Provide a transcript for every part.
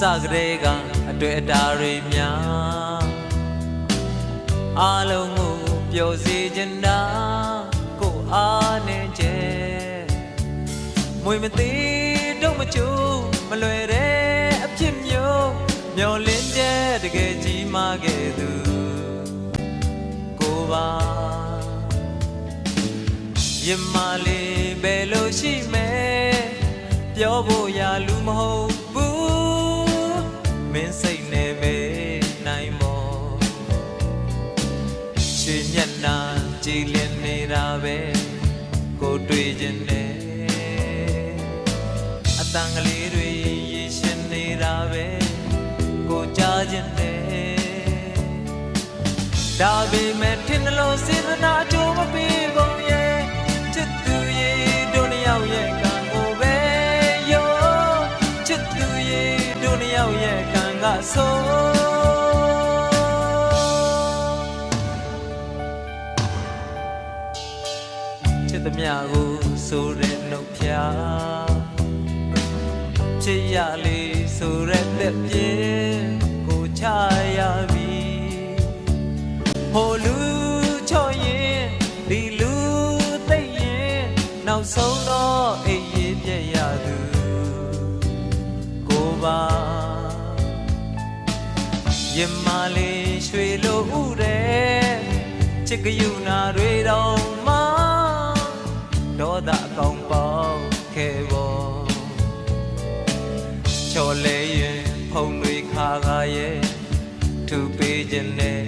စကလေးကအတွေ့အတာတွေများအားလုံးကိုပျော်စေချင်တာကိုအားနဲ့ကျဲမွေမသေးတော့မချူမလွယ်တဲ့အဖြစ်မျိုးမျောလင်းတဲ့တကယ်ကြီးမားခဲ့သူကိုပါရမလေးဘယ်လိုရှိမဲပြောဖို့ရလူမဟုတ်ဘူး မင်းစိတ်နဲ့ပဲနိုင်မောရွှေမျက်နှာကြည်လင်နေတာပဲကိုတွေ့ခြင်းနဲ့အတန်ကလေးတွေရေရှင်နေတာပဲကိုကြားခြင်းနဲ့ဒါပေမဲ့ထင်တယ်လို့စေတနာအကျိုးမပေးကု ဆိုချစ်သမျှကိုဆိုတဲ့နှုတ်ဖြာချစ်ရလေးဆိုတဲ့သက်ပြင်းကိုချရပြီဟိုလူချော့ရင်ဒီလူသိပ်ရင်နောက်ဆုံးတော့ ရမလေးရွှေလိုဥတဲ့ချစ်ကယူနာတွေတော့မဒေါသအကောင်ပေါက်ခဲ့ပေါ်ချော်လဲရင်ဖုံတွေခါခါရဲ့သူပေးခြင်းနဲ့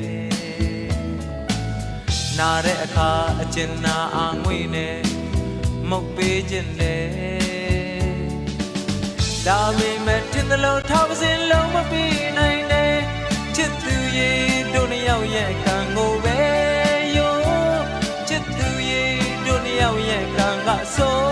နာတဲ့အခါအကျဉ်းနာအာငွေနဲ့မုတ်ပေးခြင်းနဲ့ဒါပေမဲ့ထင်သလိုထောက်ပစင်လုံးမပြီး ရောက်ရဲ့ကံကဆို